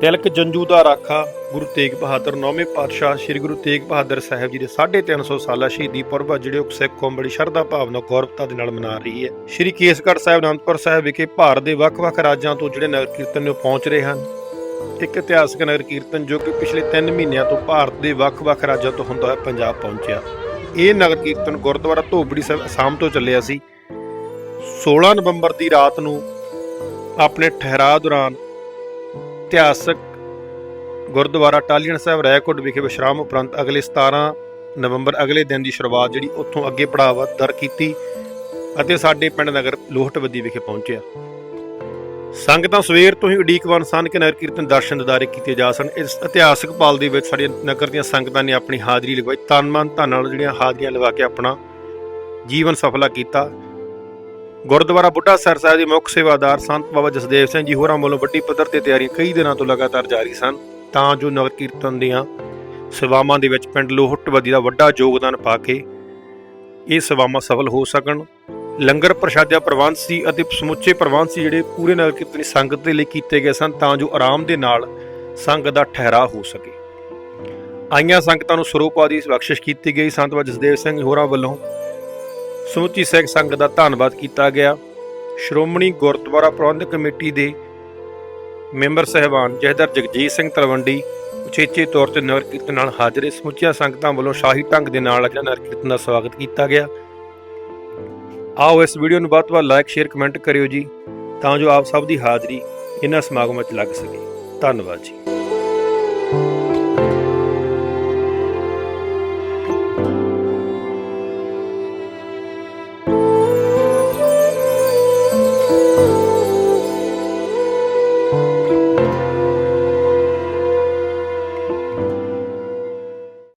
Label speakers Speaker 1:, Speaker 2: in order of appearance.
Speaker 1: ਤਿਲਕ ਜੰਜੂ ਦਾ ਰਾਖਾ ਗੁਰੂ ਤੇਗ ਬਹਾਦਰ ਨੌਵੇਂ ਪਾਤਸ਼ਾਹ ਸ੍ਰੀ ਗੁਰੂ ਤੇਗ ਬਹਾਦਰ ਸਾਹਿਬ ਜੀ ਦੇ 350 ਸਾਲਾ ਸ਼ਹੀਦੀ ਪੁਰਬ ਆ, ਜਿਹੜੇ ਉਹ ਸਿੱਖ ਕੌਮ ਬੜੀ ਸ਼ਰਧਾ ਭਾਵਨਾ ਗੌਰਵਤਾ ਦੇ ਨਾਲ ਮਨਾ ਰਹੀ ਹੈ। ਸ੍ਰੀ ਕੇਸਗੜ੍ਹ ਸਾਹਿਬ ਅਨੰਦਪੁਰ ਸਾਹਿਬ ਵਿਖੇ ਭਾਰਤ ਦੇ ਵੱਖ-ਵੱਖ ਰਾਜਾਂ ਤੋਂ ਜਿਹੜੇ ਨਗਰ ਕੀਰਤਨ ਨੂੰ ਪਹੁੰਚ ਰਹੇ ਹਨ, ਇੱਕ ਇਤਿਹਾਸਕ ਨਗਰ ਕੀਰਤਨ ਜੋ ਕਿ ਪਿਛਲੇ 3 ਮਹੀਨਿਆਂ ਤੋਂ ਭਾਰਤ ਦੇ ਵੱਖ-ਵੱਖ ਰਾਜਾਂ ਤੋਂ ਹੁੰਦਾ ਹੋਇਆ ਪੰਜਾਬ ਪਹੁੰਚਿਆ। ਇਹ ਨਗਰ ਕੀਰਤਨ ਗੁਰਦੁਆਰਾ ਧੋਬੜੀ ਸਾਹਿਬ ਅਸਾਮ ਤੋਂ ਚੱਲਿਆ ਸੀ। 16 ਨਵੰਬਰ ਦੀ ਰਾਤ ਨੂੰ ਆਪਣੇ ਠਹਿਰਾਅ ਦੌਰਾਨ ਇਤਿਹਾਸਕ ਗੁਰਦੁਆਰਾ ਟਾਲੀਅਨ ਸਾਹਿਬ ਰਾਏਕੋਟ ਵਿਖੇ ਵਿਸ਼ਰਾਮ ਉਪਰੰਤ ਅਗਲੇ 17 ਨਵੰਬਰ ਅਗਲੇ ਦਿਨ ਦੀ ਸ਼ੁਰੂਆਤ ਜਿਹੜੀ ਉੱਥੋਂ ਅੱਗੇ ਪੜਾਵਾ ਦਰ ਕੀਤੀ ਅਤੇ ਸਾਡੇ ਪਿੰਡ ਨਗਰ ਲੋਹਟਵੱਦੀ ਵਿਖੇ ਪਹੁੰਚਿਆ। ਸੰਗਤਾਂ ਸਵੇਰ ਤੋਂ ਹੀ ਉਡੀਕਵਾਨ ਸਨ ਕਿ ਨਗਰ ਕੀਰਤਨ ਦਰਸ਼ਨ ਦਿਦਾਰੇ ਕੀਤੇ ਜਾ ਸਨ ਇਸ ਇਤਿਹਾਸਕ ਪਲ ਦੇ ਵਿੱਚ ਸਾਡੀਆਂ ਨਗਰ ਦੀਆਂ ਸੰਗਤਾਂ ਨੇ ਆਪਣੀ ਹਾਜ਼ਰੀ ਲਗਵਾਈ। ਤਨ ਮਨ ਧਨ ਨਾਲ ਜਿਹੜੀਆਂ ਹਾਜ਼ਰੀਆਂ ਲਗਾ ਕੇ ਆਪਣਾ ਜੀਵਨ ਸਫਲਾ ਕੀਤਾ। ਗੁਰਦੁਆਰਾ ਬੁੱਢਾ ਸਰ ਸਾਹਿਬ ਦੇ ਮੁੱਖ ਸੇਵਾਦਾਰ ਸੰਤ ਬਾਬਾ ਜਸਦੇਵ ਸਿੰਘ ਜੀ ਹੋਰਾਂ ਵੱਲੋਂ ਵੱਡੀ ਪੱਧਰ ਤੇ ਤਿਆਰੀਆਂ ਕਈ ਦਿਨਾਂ ਤੋਂ ਲਗਾਤਾਰ ਜਾਰੀ ਸਨ। ਤਾਂ ਜੋ ਨਗਰ ਕੀਰਤਨ ਦੀਆਂ ਸੇਵਾਵਾਂ ਦੇ ਵਿੱਚ ਪਿੰਡ ਲੋਹਟਵਦੀ ਦਾ ਵੱਡਾ ਯੋਗਦਾਨ ਪਾ ਕੇ ਇਹ ਸੇਵਾਵਾਂ ਸਫਲ ਹੋ ਸਕਣ। ਲੰਗਰ ਪ੍ਰਸ਼ਾਦਿਆ ਪ੍ਰਬੰਧ ਸੀ ਅਤੇ ਸਮੁੱਚੇ ਪ੍ਰਬੰਧ ਸੀ ਜਿਹੜੇ ਪੂਰੇ ਨਗਰ ਕੀਰਤਨੀ ਸੰਗਤ ਦੇ ਲਈ ਕੀਤੇ ਗਏ ਸਨ, ਤਾਂ ਜੋ ਆਰਾਮ ਦੇ ਨਾਲ ਸੰਗਤ ਦਾ ਠਹਿਰਾ ਹੋ ਸਕੇ। ਆਈਆਂ ਸੰਗਤਾਂ ਨੂੰ ਸਰੂਪ ਆਦਿ ਬਖਸ਼ਿਸ਼ ਕੀਤੀ ਗਈ। ਸੰਤ ਬਾਬਾ ਜਸਦੇਵ ਸਿੰਘ ਹੋਰਾਂ ਵੱਲੋਂ ਸਮੁੱਚੀ ਸਿੱਖ ਸੰਗਤ ਦਾ ਧੰਨਵਾਦ ਕੀਤਾ ਗਿਆ। ਸ਼੍ਰੋਮਣੀ ਗੁਰਦੁਆਰਾ ਪ੍ਰਬੰਧਕ ਕਮੇਟੀ ਦੇ ਮੈਂਬਰ ਸਹਿਬਾਨ ਜਹਦਰ ਜਗਜੀਤ ਸਿੰਘ ਤਲਵੰਡੀ ਉਚੇਚੇ ਤੌਰ ਤੇ ਨਗਰ ਕੀਰਤਨ ਨਾਲ ਹਾਜ਼ਰੇ ਸਮੁੱਚੀਆਂ ਸੰਗਤਾਂ ਵੱਲੋਂ ਸ਼ਾਹੀ ਢੰਗ ਦੇ ਨਾਲ ਅਜਾ ਨਗਰ ਕੀਰਤਨ ਦਾ ਸਵਾਗਤ ਕੀਤਾ ਗਿਆ। ਆਓ ਇਸ ਵੀਡੀਓ ਨੂੰ ਵੱਧ ਤੋਂ ਵੱਧ ਲਾਈਕ, ਸ਼ੇਅਰ, ਕਮੈਂਟ ਕਰਿਓ ਜੀ, ਤਾਂ ਜੋ ਆਪ ਸਭ ਦੀ ਹਾਜ਼ਰੀ ਇਹਨਾਂ ਸਮਾਗਮਾਂ 'ਚ ਲੱਗ ਸਕੇ। ਧੰਨਵਾਦ ਜੀ।